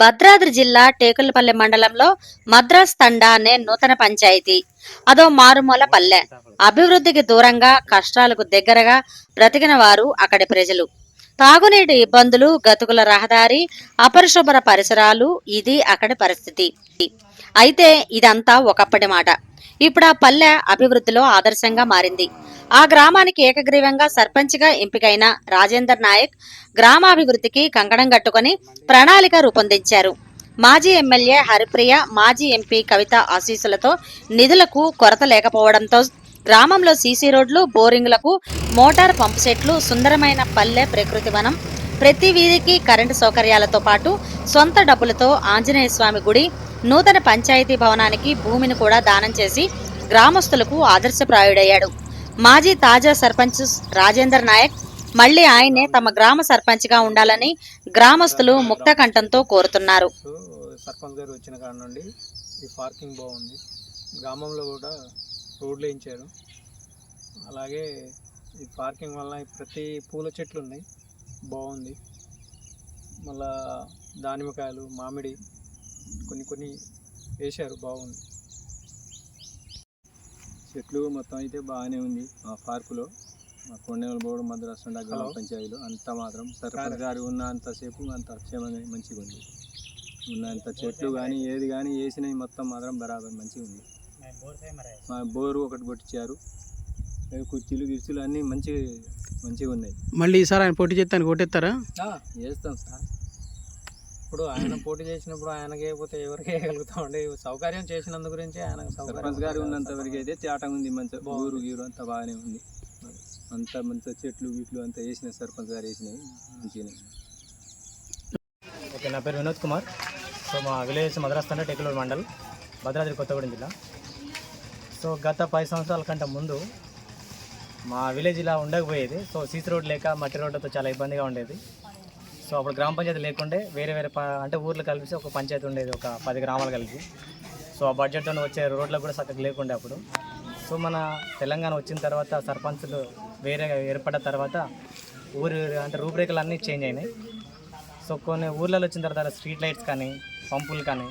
భద్రాద్రి జిల్లా టేకులపల్లి మండలంలో మద్రాస్ తండా అనే నూతన పంచాయతీ. అదో మారుమూల పల్లె. అభివృద్ధికి దూరంగా కష్టాలకు దగ్గరగా బ్రతికిన వారు అక్కడి ప్రజలు. తాగునీటి ఇబ్బందులు గతుకుల రహదారి అపరిశుభ్ర పరిసరాలు ఇది అక్కడి పరిస్థితి. అయితే ఇదంతా ఒకప్పటి మాట. ఇప్పుడు ఆ పల్లె అభివృద్ధిలో ఆదర్శంగా మారింది. ఆ గ్రామానికి ఏకగ్రీవంగా సర్పంచ్గా ఎంపికైన రాజేందర్ నాయక్ గ్రామాభివృద్ధికి కంకణం కట్టుకొని ప్రణాళిక రూపొందించారు. మాజీ ఎమ్మెల్యే హరిప్రియ మాజీ ఎంపీ కవిత ఆశీస్సులతో నిధులకు కొరత లేకపోవడంతో గ్రామంలో సీసీ రోడ్లు బోరింగ్లకు మోటార్ పంపు సెట్లు సుందరమైన పల్లె ప్రకృతి వనం ప్రతి వీధికి కరెంటు సౌకర్యాలతో పాటు సొంత డబ్బులతో ఆంజనేయ స్వామి గుడి నూతన పంచాయతీ భవనానికి భూమిని కూడా దానం చేసి గ్రామస్తులకు ఆదర్శప్రాయుడయ్యాడు. మాజీ తాజా సర్పంచ్ రాజేందర్ నాయక్ మళ్ళీ ఆయనే తమ గ్రామ సర్పంచ్గా ఉండాలని గ్రామస్తులు ముక్త కంఠంతో కోరుతున్నారు సర్పంచ్ గారు వచ్చిన కాడ నుండి ఈ పార్కింగ్ బాగుంది. గ్రామంలో కూడా రోడ్లు వేయించారు. అలాగే ఈ పార్కింగ్ వల్ల ప్రతి పూల చెట్లు ఉన్నాయి. బాగుంది. మళ్ళా దానిమ్మకాయలు మామిడి కొన్ని కొన్ని వేశారు. బాగుంది. చెట్లు మొత్తం అయితే బాగానే ఉంది మా పార్కులో. మా కొండేలు బోర్డు మద్రాసు గ్రామ. పంచాయతీలో అంత మాత్రం సర్పంచ్ గారు ఉన్నంతసేపు అంత క్షేమంగా మంచిగా ఉంది. ఉన్నంత చెట్లు కానీ ఏది కానీ వేసినవి మొత్తం మాత్రం బరాబర్ మంచిగా ఉంది. మా బోరు ఒకటి కొట్టించారు. కుర్చీలు గిర్చీలు అన్నీ మంచి మంచిగా ఉన్నాయి. మళ్ళీ ఈసారి ఆయన పోటీ చేస్తాను కొట్టేస్తారా? చేస్తాం సార్. ఇప్పుడు ఆయన పోటీ చేసినప్పుడు ఆయనకి వేయకపోతే ఎవరికి వేయగలుగుతామండి సౌకర్యం చేసినందు గురించి ఆయన సర్పంచ్ గారు ఉన్నంత వరకు అయితే తేటగా ఉంది మంచి ఊరు గీరు అంతా బాగానే ఉంది. అంత మంచి చెట్లు గిట్లు అంతా వేసిన సర్పంచ్ గారు వేసినవి మంచిగానే ఓకే నా పేరు వినోద్ కుమార్. సో మా విలేజ్ మద్రాస్ టెక్లూరు మండల్ భద్రాద్రి కొత్తగూడెం జిల్లా. సో గత పది సంవత్సరాల కంటే ముందు మా విలేజ్ ఇలా ఉండకపోయేది. సో సీసీ రోడ్ లేక మట్టి రోడ్లతో చాలా ఇబ్బందిగా ఉండేది. సో అప్పుడు గ్రామ పంచాయతీ లేకుండే వేరే వేరే అంటే ఊర్లు కలిసి ఒక పంచాయతీ ఉండేది ఒక పది గ్రామాలు కలిసి. సో ఆ బడ్జెట్తో వచ్చే రోడ్లకు కూడా చక్కగా లేకుండే అప్పుడు. సో మన తెలంగాణ వచ్చిన తర్వాత సర్పంచులు వేరే ఏర్పడ్డ తర్వాత ఊరు అంటే రూపురేఖలు అన్నీ చేంజ్ అయినాయి. సో కొన్ని ఊర్లలో వచ్చిన తర్వాత స్ట్రీట్ లైట్స్ కానీ పంపులు కానీ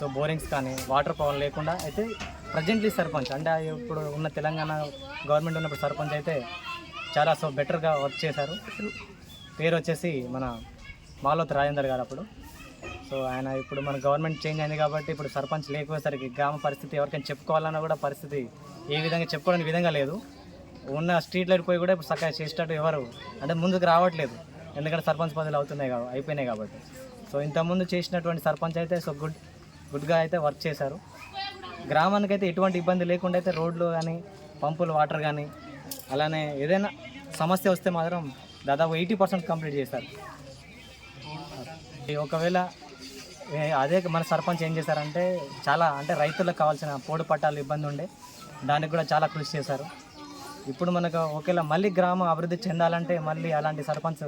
సో బోరింగ్స్ కానీ వాటర్ పవర్ లేకుండా అయితే ప్రజెంట్లీ సర్పంచ్ అంటే ఇప్పుడు ఉన్న తెలంగాణ గవర్నమెంట్ ఉన్నప్పుడు సర్పంచ్ అయితే చాలా సో బెటర్గా వర్క్ చేశారు. పేరు వచ్చేసి మన మాలోత్ రాజేందర్ గారు అప్పుడు. సో ఆయన ఇప్పుడు మన గవర్నమెంట్ చేంజ్ అయింది కాబట్టి ఇప్పుడు సర్పంచ్ లేకపోయేసరికి గ్రామ పరిస్థితి ఎవరికైనా చెప్పుకోవాలన్నా కూడా పరిస్థితి ఏ విధంగా చెప్పుకోవడానికి విధంగా లేదు. ఉన్న స్ట్రీట్ లైట్ పోయి కూడా ఇప్పుడు చక్కగా చేసేటట్టు ఎవరు అంటే ముందుకు రావట్లేదు. ఎందుకంటే సర్పంచ్ పదవులు అవుతున్నాయి కాబట్టి అయిపోయినాయి కాబట్టి. సో ఇంతకుముందు చేసినటువంటి సర్పంచ్ అయితే సో గుడ్ గుడ్గా అయితే వర్క్ చేశారు. గ్రామానికి అయితే ఎటువంటి ఇబ్బంది లేకుండా అయితే రోడ్లు కానీ పంపులు వాటర్ కానీ అలానే ఏదైనా సమస్య వస్తే మాత్రం దాదాపు ఎయిటీ పర్సెంట్ కంప్లీట్ చేశారు. ఒకవేళ అదే మన సర్పంచ్ ఏం చేశారంటే చాలా అంటే రైతులకు కావాల్సిన పోడు పట్టాలు ఇబ్బంది ఉండే దానికి కూడా చాలా కృషి చేశారు. ఇప్పుడు మనకు ఒకవేళ మళ్ళీ గ్రామం అభివృద్ధి చెందాలంటే మళ్ళీ అలాంటి సర్పంచ్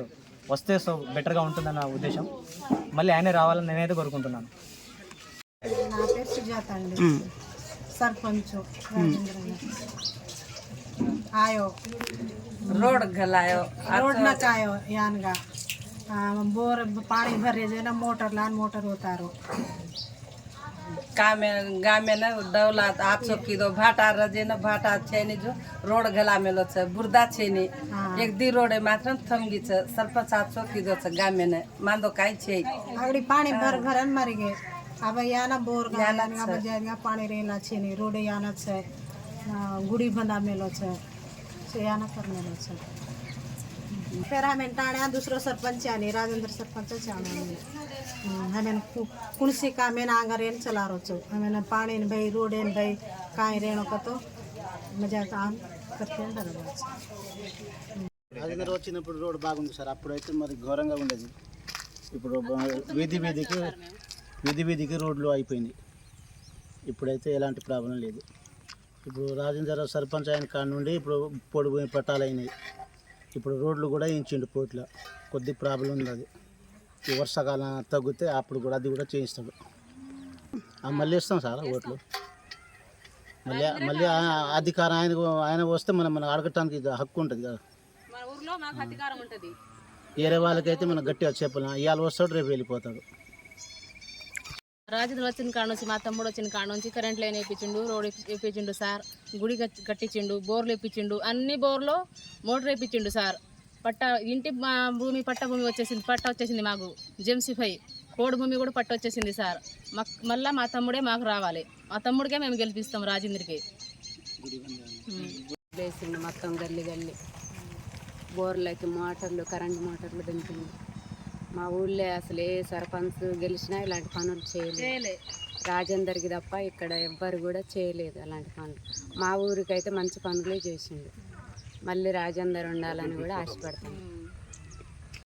వస్తే సో బెటర్గా ఉంటుందన్న ఉద్దేశం. మళ్ళీ ఆయనే రావాలని నేనైతే కోరుకుంటున్నాను. సర్పంచ్ બોર પાણી ભરે છે ને મોટર લાન મોટર ઉતારો. કામે ગામે ને દવલાત આપશો કીધો ભાટા રજે ને ભાટા છે ને જો રોડ ગલામેલો છે બુરદા છે ને. એક દી રોડે માત્ર થમગી છે સરપંચ આપશો કીધો છે ગામે ને માંદો કાઈ છે આગળ પાણી ભર ભર મારી ગઈ. હવે યાના બોર ગાલા બધા પાણી રહેલા છે ને રોડે યાના છે. ગુડી બંધામેલો છે. યાના કરમેલો છે. फेर हांवें ताण्या दुसरो सरपंच आनी राजेंद्र सरपंचच हांवें हांवें कुणसी कामेन आंगार येन चला वचो हांवें पाणेन भाई रोडेन भाई कांय रेणो రాజేంద్ర వచ్చినప్పుడు రోడ్ బాగుంది సార్ అప్పుడైతే మరి ఘోరంగా ఉండేది. ఇప్పుడు వీధి వీధికి వీధి వీధికి రోడ్లు అయిపోయింది ఇప్పుడైతే ఎలాంటి ప్రాబ్లం లేదు. ఇప్పుడు రాజేంద్ర సర్పంచ్ ఆయన కాడ నుండి ఇప్పుడు పొడిపోయి పట్టాలైనవి ఇప్పుడు రోడ్లు కూడా ఇంచిండు పోట్ల కొద్ది ప్రాబ్లం ఉంది అది. ఈ వర్షాకాలం తగ్గితే అప్పుడు కూడా అది కూడా చేయిస్తాడు. మళ్ళీ ఇస్తాం సార్ ఓట్లు. మళ్ళీ మళ్ళీ అధికారం ఆయన ఆయన వస్తే మనం మనం అడగటానికి హక్కు ఉంటుంది కదా. వేరే వాళ్ళకైతే మనం గట్టిగా చెప్పలేం. ఇవాళ వస్తాడు రేపు వెళ్ళిపోతాడు. రాజేంద్ర వచ్చిన కాడ నుంచి మా తమ్ముడు వచ్చిన కాడ నుంచి కరెంట్ లైన్ వేయించిండు రోడ్ వేయించిండు సార్. గుడి కట్టించిండు బోర్లు వేయించిండు అన్ని బోర్లు మోటార్ వేయించిండు సార్. పట్ట ఇంటి మా భూమి పట్ట భూమి వచ్చేసింది పట్ట వచ్చేసింది మాకు. జెమ్సిఫై కోడి భూమి కూడా పట్ట వచ్చేసింది సార్. మా మళ్ళీ మా తమ్ముడే మాకు రావాలి. మా తమ్ముడికే మేము గెలిపిస్తాం రాజేంద్రకి. వేసిండు మొత్తం గల్లి గల్లి. బోర్లకి మోటార్లు కరెంట్ మోటార్లు దింపిండు మా ఊళ్ళో అసలు ఏ సర్పంచ్ గెలిచినా ఇలాంటి పనులు చేయలేదు. చేయలే. రాజేందర్కి తప్ప ఇక్కడ ఎవ్వరు కూడా చేయలేదు అలాంటి పనులు. మా ఊరికైతే మంచి పనులే చేసిండు. మళ్ళీ రాజేందర్ ఉండాలని కూడా ఆశపడతాను